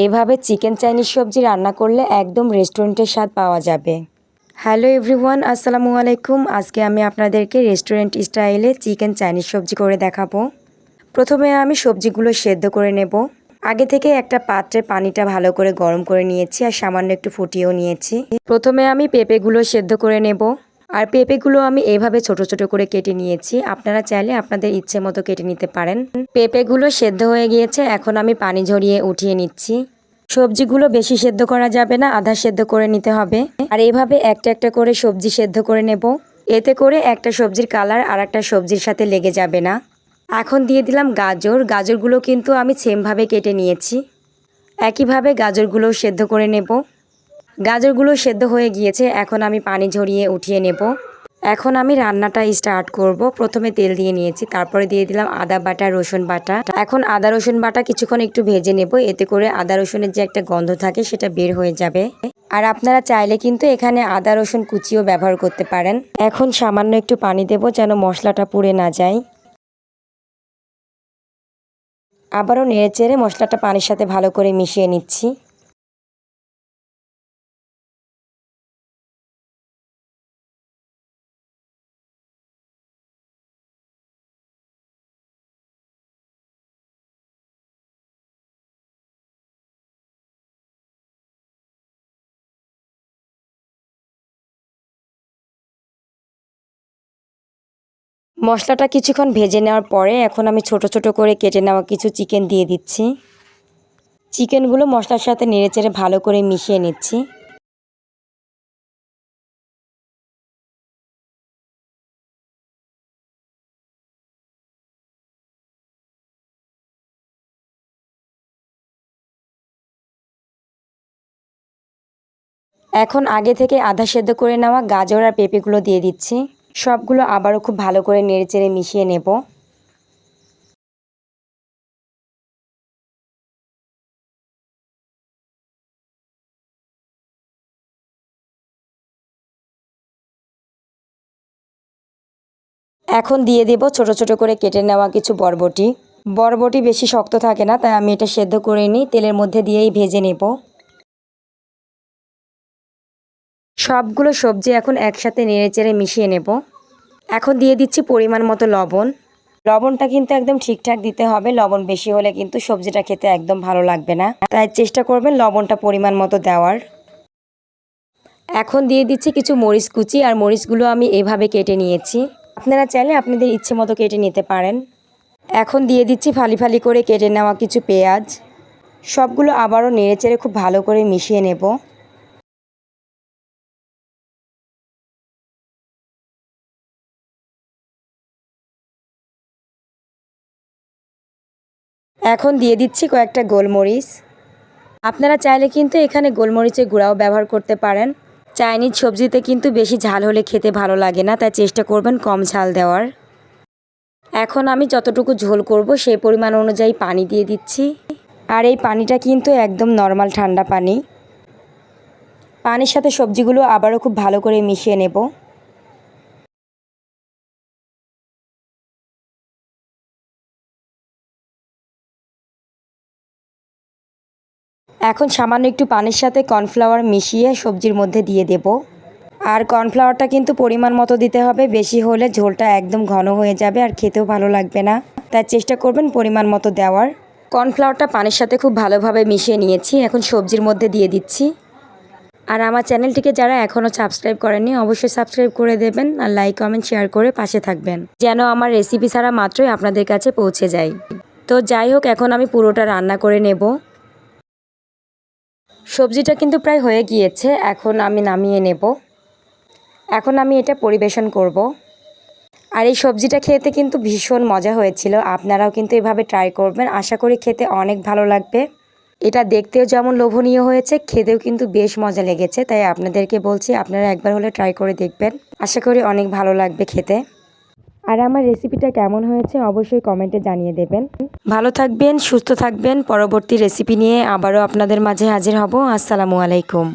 এভাবে chicken Chinese সবজি রান্না করলে একদম রেস্টুরেন্টের স্বাদ পাওয়া যাবে। হ্যালো এভরিওয়ান, আসসালামু আলাইকুম। আজকে আমি আপনাদেরকে রেস্টুরেন্ট স্টাইলে চিকেন চাইনিজ সবজি করে দেখাবো। প্রথমে আমি সবজিগুলো সেদ্ধ করে নেব। আগে থেকে একটা পাত্রে পানিটা ভালো করে গরম করে নিয়েছি আর সামান্য একটু ফুটিয়েও নিয়েছি। প্রথমে আমি পেঁপেগুলো সেদ্ধ করে নেব। আর পেঁপেগুলো আমি এভাবে ছোট ছোট করে কেটে নিয়েছি। আপনারা চাইলে আপনাদের ইচ্ছে মতো কেটে নিতে পারেন। পেঁপেগুলো সেদ্ধ হয়ে গিয়েছে, এখন আমি পানি ঝরিয়ে উঠিয়ে নিচ্ছি। সবজিগুলো বেশি সেদ্ধ করা যাবে না, আধা সেদ্ধ করে নিতে হবে। আর এইভাবে একটা একটা করে সবজি সেদ্ধ করে নেব। এতে করে একটা সবজির কালার আর একটা সবজির সাথে লেগে যাবে না। এখন দিয়ে দিলাম গাজর। গাজরগুলো কিন্তু আমি সেমভাবে কেটে নিয়েছি। একইভাবে গাজরগুলোও সেদ্ধ করে নেব। গাজরগুলো সেদ্ধ হয়ে গিয়েছে, এখন আমি পানি ঝরিয়ে উঠিয়ে নেব। এখন আমি রান্নাটা স্টার্ট করব। প্রথমে তেল দিয়ে নিয়েছি, তারপরে দিয়ে দিলাম আদা বাটা, রসুন বাটা। এখন আদা, রসুন বাটা কিছুক্ষণ একটু ভেজে নেব, এতে করে আদা, রসুনের যে একটা গন্ধ থাকে সেটা বের হয়ে যাবে। আর আপনারা চাইলে কিন্তু এখানে আদা, রসুন কুচিও ব্যবহার করতে পারেন। এখন সামান্য একটু পানি দেব যেন মশলাটা পুড়ে না যায়। আবারও নেড়ে চেড়ে মশলাটা পানির সাথে ভালো করে মিশিয়ে নিচ্ছি। মশলাটা কিছুক্ষণ ভেজে নেওয়ার পরে এখন আমি ছোট ছোট করে কেটে নেওয়া কিছু চিকেন দিয়ে দিচ্ছি। চিকেনগুলো মশলার সাথে নেড়েচেড়ে ভালো করে মিশিয়ে নিচ্ছি। এখন আগে থেকে আধা সেদ্ধ করে নেওয়া গাজর আর পেঁপেগুলো দিয়ে দিচ্ছি। সবগুলো আবারও খুব ভালো করে নেড়েচেড়ে মিশিয়ে নেব। এখন দিয়ে দেব ছোট ছোট করে কেটে নেওয়া কিছু বরবটি। বরবটি বেশি শক্ত থাকে না, তাই আমি এটা সেদ্ধ করে নিই, তেলের মধ্যে দিয়েই ভেজে নেব। সবগুলো সবজি এখন একসাথে নেড়েচেড়ে মিশিয়ে নেব। এখন দিয়ে দিচ্ছি পরিমাণ মতো লবণ। লবণটা কিন্তু একদম ঠিকঠাক দিতে হবে। লবণ বেশি হলে কিন্তু সবজিটা খেতে একদম ভালো লাগবে না। তাই চেষ্টা করবেন লবণটা পরিমাণ মতো দেওয়ার। এখন দিয়ে দিচ্ছি কিছু মরিচ কুচি আর মরিচগুলো আমি এভাবে কেটে নিয়েছি। আপনারা চাইলে আপনাদের ইচ্ছে মতো কেটে নিতে পারেন। এখন দিয়ে দিচ্ছি ফালি ফালি করে কেটে নেওয়া কিছু পেঁয়াজ। সবগুলো আবারও নেড়েচেড়ে খুব ভালো করে মিশিয়ে নেব। এখন দিয়ে দিচ্ছি কয়েকটা গোলমরিচ। আপনারা চাইলে কিন্তু এখানে গোলমরিচের গুঁড়াও ব্যবহার করতে পারেন। চাইনিজ সবজিতে কিন্তু বেশি ঝাল হলে খেতে ভালো লাগে না, তাই চেষ্টা করবেন কম ঝাল দেওয়ার। এখন আমি যতটুকু ঝোল করব সেই পরিমাণ অনুযায়ী পানি দিয়ে দিচ্ছি। আর এই পানিটা কিন্তু একদম নর্মাল ঠান্ডা পানি। পানির সাথে সবজিগুলো আবারও খুব ভালো করে মিশিয়ে নেব। এখন সামান্য একটু পানির সাথে কর্নফ্লাওয়ার মিশিয়ে সবজির মধ্যে দিয়ে দেব। আর কর্নফ্লাওয়ারটা কিন্তু পরিমাণ মতো দিতে হবে, বেশি হলে ঝোলটা একদম ঘন হয়ে যাবে আর খেতেও ভালো লাগবে না। তাই চেষ্টা করবেন পরিমাণ মতো দেওয়ার। কর্নফ্লাওয়ারটা পানির সাথে খুব ভালোভাবে মিশিয়ে নিয়েছি, এখন সবজির মধ্যে দিয়ে দিচ্ছি। আর আমার চ্যানেলটিকে যারা এখনও সাবস্ক্রাইব করেনি অবশ্যই সাবস্ক্রাইব করে দেবেন আর লাইক, কমেন্ট, শেয়ার করে পাশে থাকবেন, যেন আমার রেসিপি ছাড়া মাত্রই আপনাদের কাছে পৌঁছে যায়। তো যাই হোক, এখন আমি পুরোটা রান্না করে নেব। সবজিটা কিন্তু প্রায় হয়ে গিয়েছে, এখন আমি নামিয়ে নেব। এখন আমি এটা পরিবেশন করব। আর এই সবজিটা খেতে কিন্তু ভীষণ মজা হয়েছিল, আপনারাও কিন্তু এভাবে ট্রাই করবেন, আশা করি খেতে অনেক ভালো লাগবে। এটা দেখতেও যেমন লোভনীয় হয়েছে, খেতেও কিন্তু বেশ মজা লেগেছে, তাই আপনাদেরকে বলছি আপনারা একবার হলে ট্রাই করে দেখবেন। আশা করি অনেক ভালো লাগবে খেতে। আর আমার রেসিপিটা কেমন হয়েছে অবশ্যই কমেন্টে জানিয়ে দেবেন। ভালো থাকবেন, সুস্থ থাকবেন। পরবর্তী রেসিপি নিয়ে আবারও আপনাদের মাঝে হাজির হব। আসসালামু আলাইকুম।